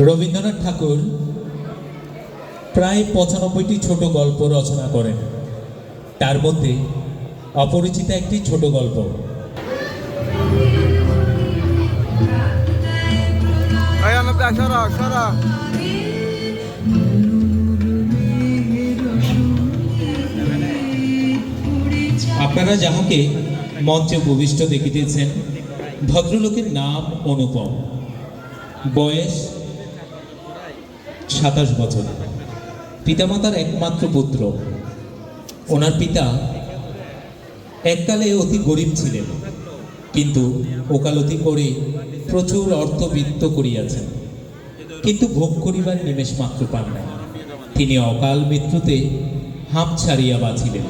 রবীন্দ্রনাথ ঠাকুর প্রায় পঁচানব্বইটি ছোট গল্প রচনা করেন। তার মধ্যে অপরিচিত একটি ছোট গল্প। সরা সরা। আপনারা যাহাকে মঞ্চে উপবিষ্ট দেখিতেছেন ভদ্রলোকের নাম অনুপম। বয়স সাতাশ বছর। পিতামাতার একমাত্র পুত্র। ওনার পিতা এককালে অতি গরিব ছিলেন, কিন্তু ওকালতি করে প্রচুর অর্থ অর্থবিত্ত করিয়াছেন। কিন্তু ভোগ করিবার নিমেষ মাত্র পান নাই। তিনি অকাল মৃত্যুতে হাঁপ ছাড়িয়া বাঁচিলেন।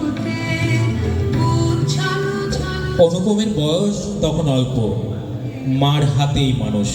অনুপমের বয়স তখন অল্প। মার হাতেই মানুষ।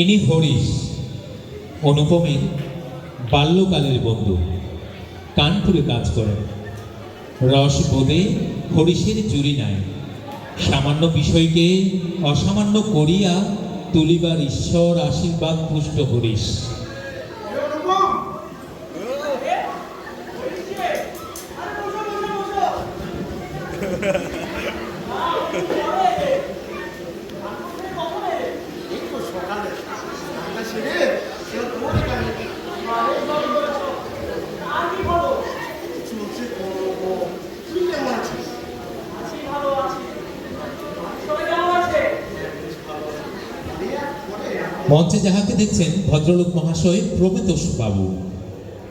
ইনি হরিশ, অনুপমে বাল্যকালের বন্ধু, কানপুরে কাজ করেন। রস বোধে হরিশের জুরি নাই। সামান্য বিষয়কে অসামান্য করিয়া তুলিবার ঈশ্বর আশীর্বাদ পুষ্ট হরিশ আর কি খবর আছি ভালো আছি সবাই কেমন আছে মঞ্চে যাহাকে দেখছেন ভদ্রলোক মহাশয় প্রমেতোষ বাবু,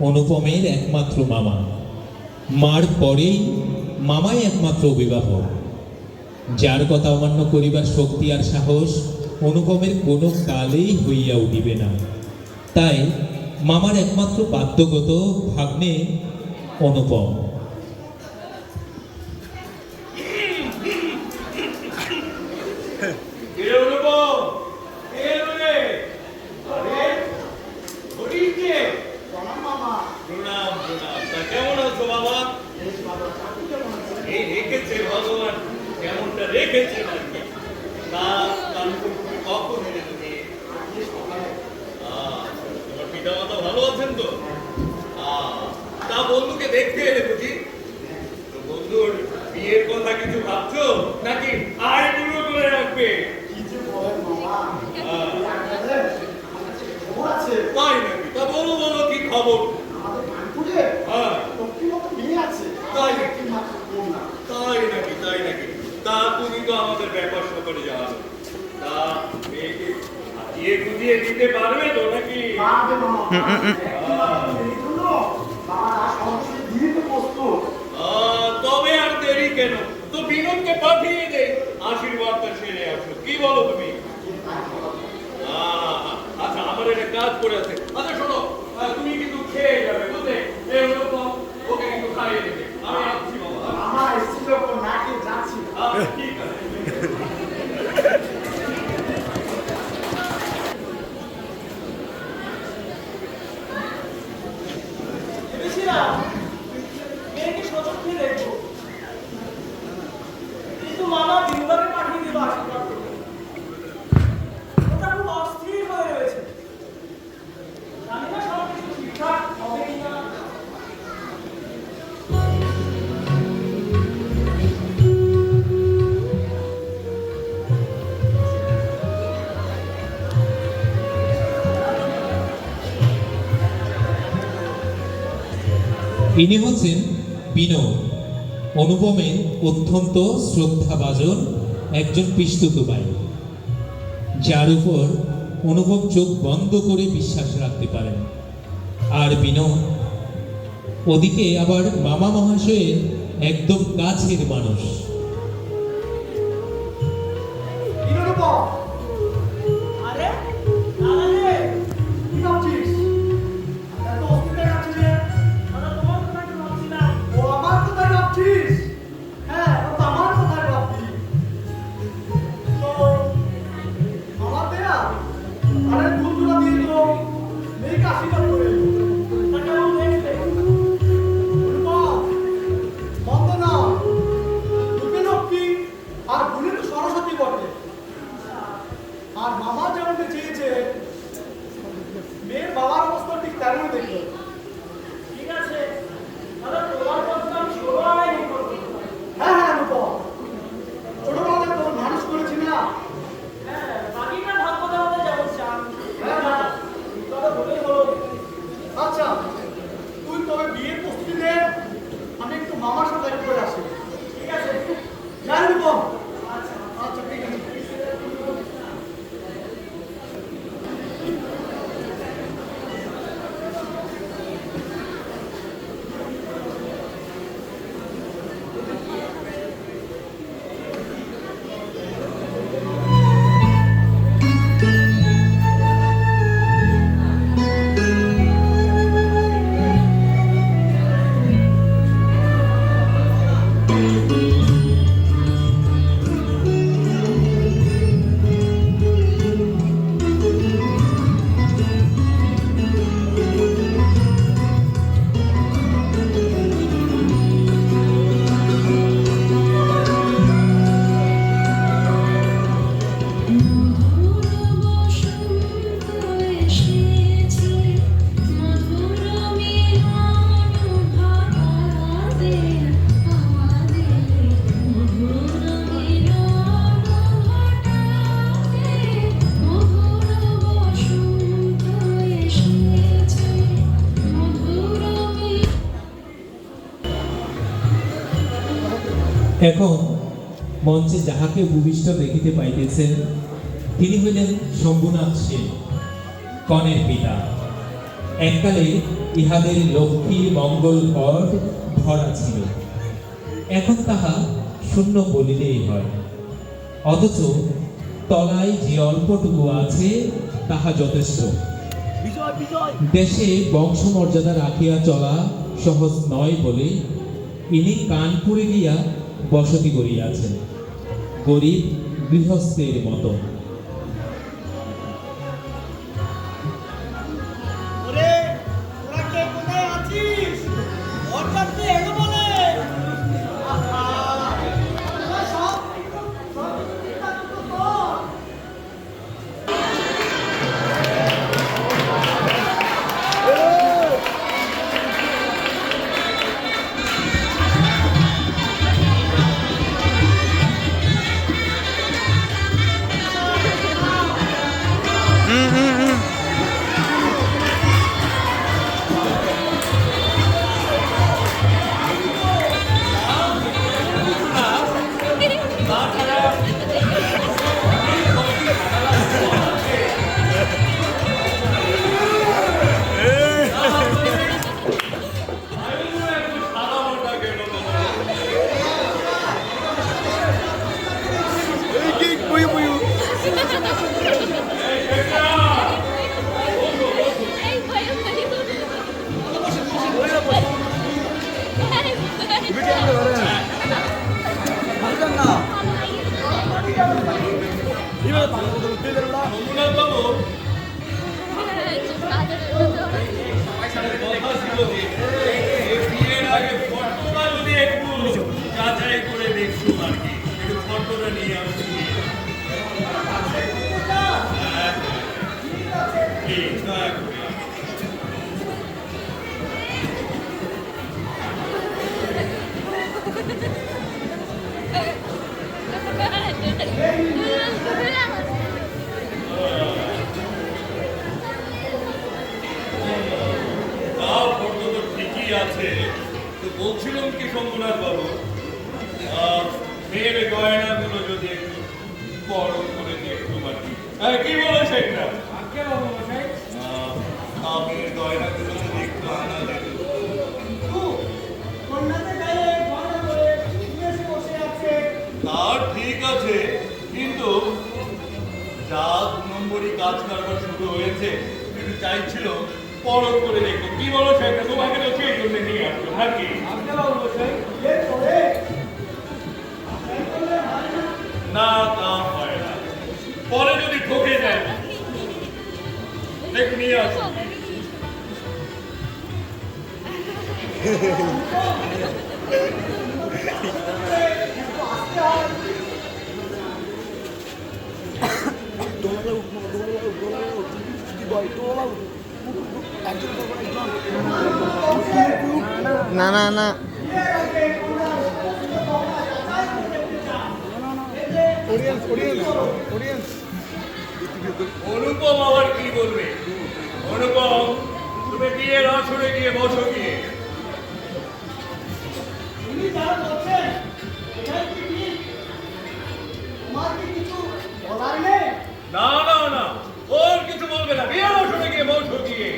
অনুপমের একমাত্র মামা। মার পরেই মামাই একমাত্র অভিভাবক। যার কথা অমান্য করিবার শক্তি আর সাহস অনুপমের কোনো কালেই হইয়া উঠিবে না। তাই মামার একমাত্র বাধ্যগত ভাগ্নে অনুপম কে অনুপম কে এলোরে আরে হরিশ কে প্রণাম প্রণাম তা আছো বাবা। এই রেখেছে ভগবান কেমনটা রেখেছে আর কি তা কখন এলে তুমি? তোমার পিতা মাতা ভালো আছেন তো? তা বন্ধুকে দেখতে এলে বুঝি? বন্ধুর বিয়ের কথা কিছু ভাবছ? নাকি আয় পুরো করে রাখবে? তাই নাকি? তা বলো বলো কি খবর হ্যাঁ তাই নাকি তাই নাকি তাই নাকি? তা তুমি তো আমাদের ব্যাপার জানো। তা মেয়েকে হাতিয়ে গুজিয়ে দিতে পারবে তো নাকি? তবে আর দেরি কেন? তো বিনোদকে পাঠিয়ে দে। আশীর্বাদটা সেরে আসো। কি বলো তুমি? আহ, আচ্ছা আমার একটা কাজ করে আছে। আচ্ছা শোনো তুমি কিন্তু খেয়ে যাবে বুঝলে? এই ওকে কিন্তু খাইয়ে দেবে। আমি স্ত্রী বাবা আচ্ছা, ইনি হচ্ছেন বিনোদ, অনুপমের অত্যন্ত শ্রদ্ধাভাজন একজন পিস্তুত ভাই যার উপর অনুভব চোখ বন্ধ করে বিশ্বাস রাখতে পারেন। আর বিনোদ, ওদিকে আবার মামা মহাশয়ের একদম কাছের মানুষ। এখন মঞ্চে যাহাকে ভূমিষ্ঠ দেখিতে পাইতেছেন তিনি হইলেন শম্ভুনাথ সেন কনের পিতা। এককালে ইহাদের লক্ষ্মী মঙ্গল ঘট ভরা ছিল। এখন তাহা শূন্য বলিলেই হয়। অথচ তলায় যে অল্পটুকু আছে তাহা যথেষ্ট। দেশে বংশমর্যাদা রাখিয়া চলা সহজ নয় বলে ইনি কানপুরে গিয়া বসতি করিয়াছেন গরিব গৃহস্থের মতো। যাচাই করে দেখছ আর কি। একটু ফটোটা নিয়ে আসছি হ্যাঁ, ঠিক আছে। তা ফটো তো ঠিকই আছে। তো বলছিলাম কি শম্ভুনাথ বাবু? মেয়ের গয়নাগুলো যদি একটু বড় করে একটু আর কি বলো সেটা তা ঠিক আছে, কিন্তু যা দু নম্বরই কাজ কারবার শুরু হয়েছে। একটু চাইছিল পরখ করে দেখো কি বলো সেটা তোমাকে তো সেই জন্য নিয়ে আসলো নাকি আগে বাবু না তা হয় না। পরে যদি ঠকে যায় দেখ নিয়ে আসো। না না না। অনুপম আবার কি বলবে? অনুপম তুমি বিয়ের আসরে গিয়ে বসো গিয়ে। না না না ওর কিছু বলবে না। বিয়ের আসরে গিয়ে বসো গিয়ে।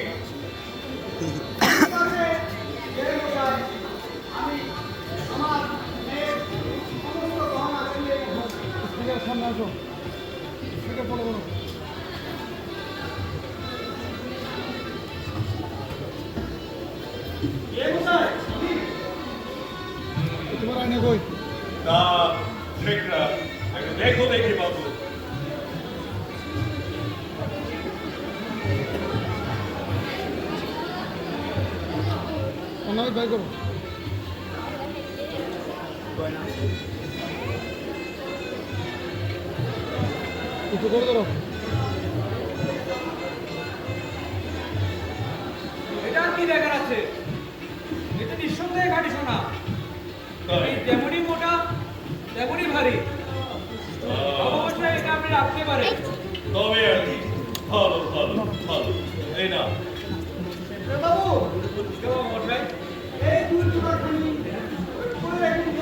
এটা আর কি দেখার আছে? এটা নিঃসন্দেহে খাঁটি সোনা। যেমনই মোটা তেমনই ভারী। মশাই এটা আপনি রাখতে পারেন। তবে আর কি। ভালো ভালো ভালো। এই না বাবু আগে বাবু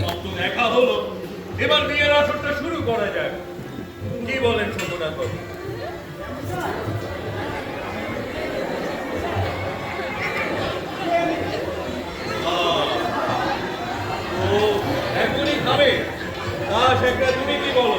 সব তো দেখা হলো। এবার বিয়ের আসরটা শুরু করা যায় কি বলেন শকুনাথ বাবু এখনই খাবে। তা শেখরা তুমি কি বলো?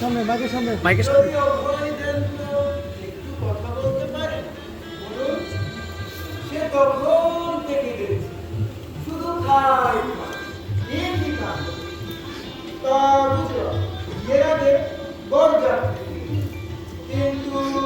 বুঝলো মাইকের সামনে। বর সামনে। কিন্তু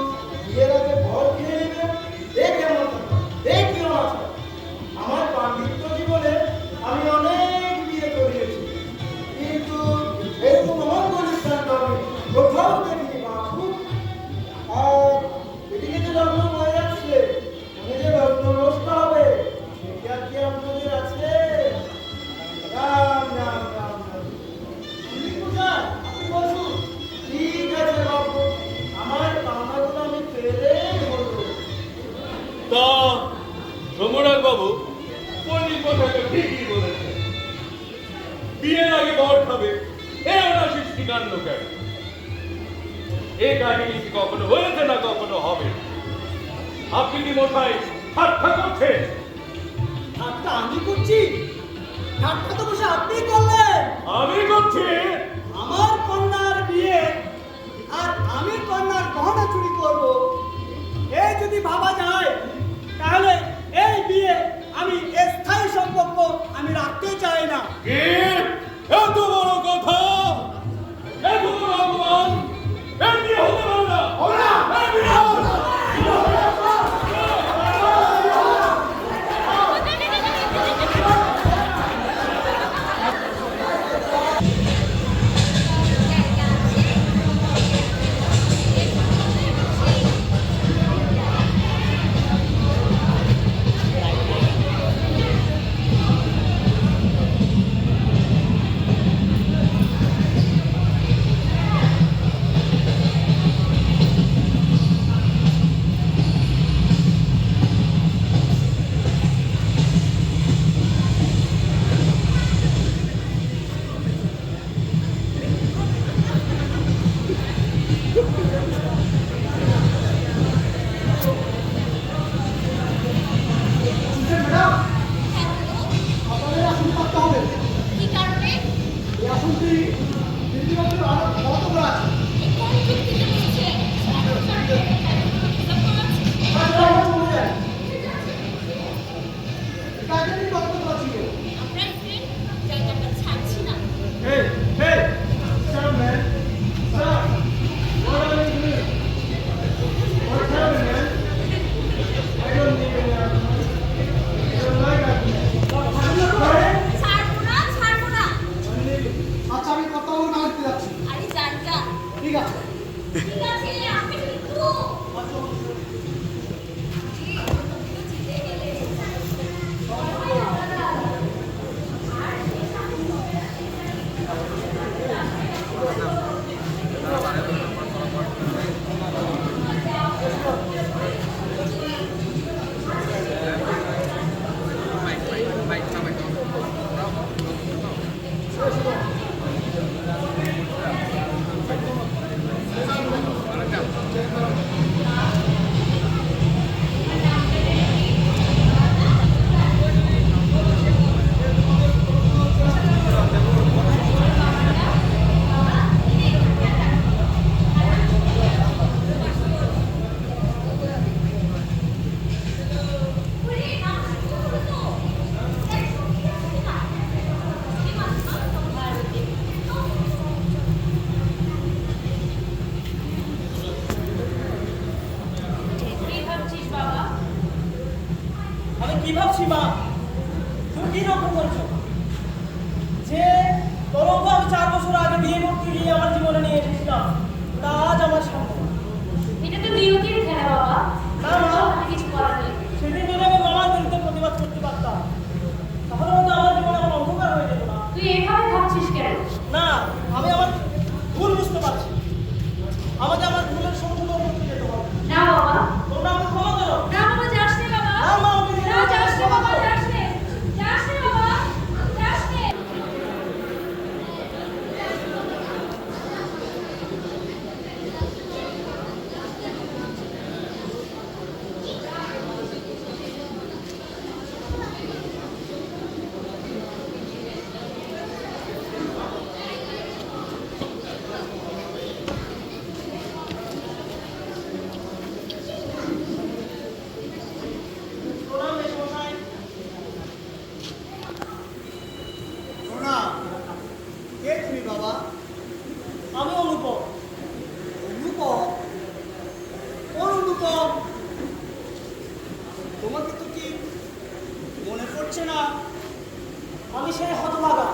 সেই হতভাগা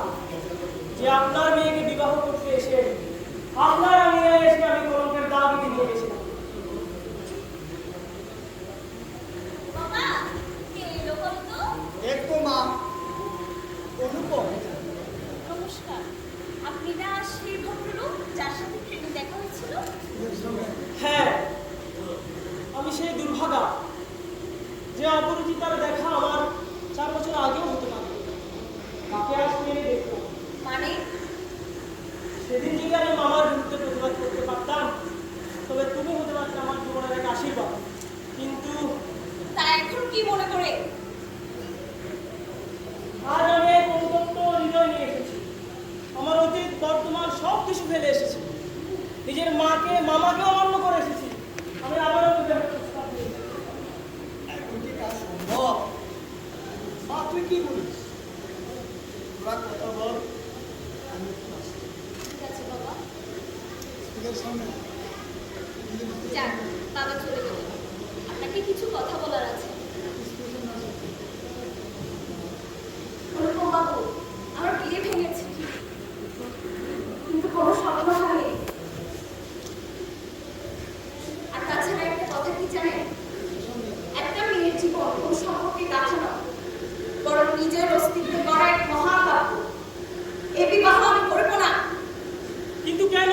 যে আপনার মেয়েকে বিবাহ করতে এসে আপনার কিছু ফেলে এসেছি। নিজের মাকে মামাকেও অমান্য করে এসেছি। আমি আবারও তুই কি বলিস? কথা বল। আমি ঠিক আছে বাবা। বাবা চলে গেল। আপনাকে কিছু কথা বলার আছে। কিন্তু কেন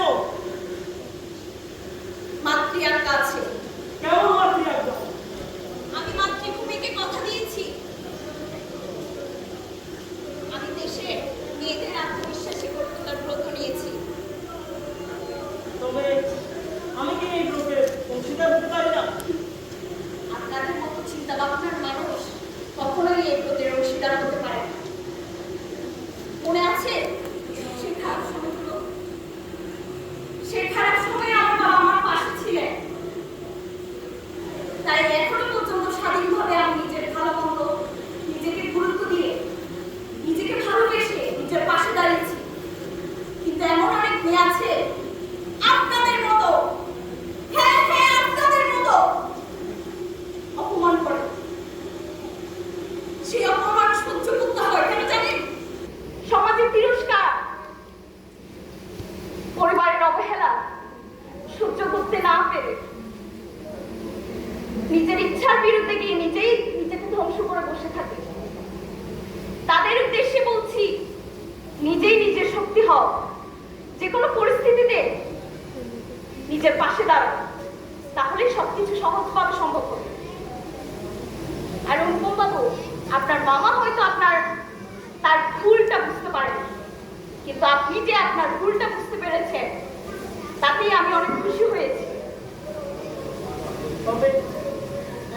তবে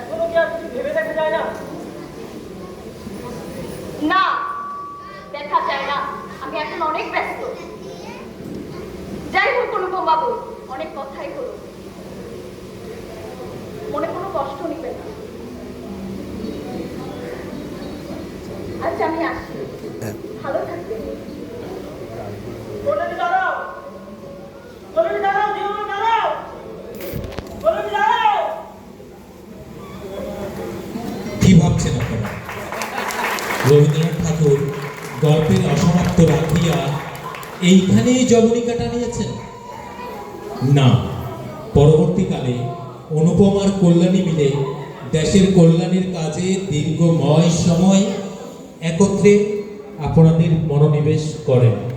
এখনও কি আর কিছু ভেবে দেখা যায় না? না দেখা যায় না। আমি এখন অনেক ব্যস্ত। যাই হোক কোনো বাবু অনেক কথাই হলো। মনে কোনো কষ্ট নিবে না। আচ্ছা আমি আসছি। হ্যাঁ। এইখানেই যবনিকাটা নিয়েছেন? না। পরবর্তীকালে অনুপম আর কল্যাণী মিলে দেশের কল্যাণের কাজে দীর্ঘময় সময় একত্রে আপনাদের মনোনিবেশ করেন।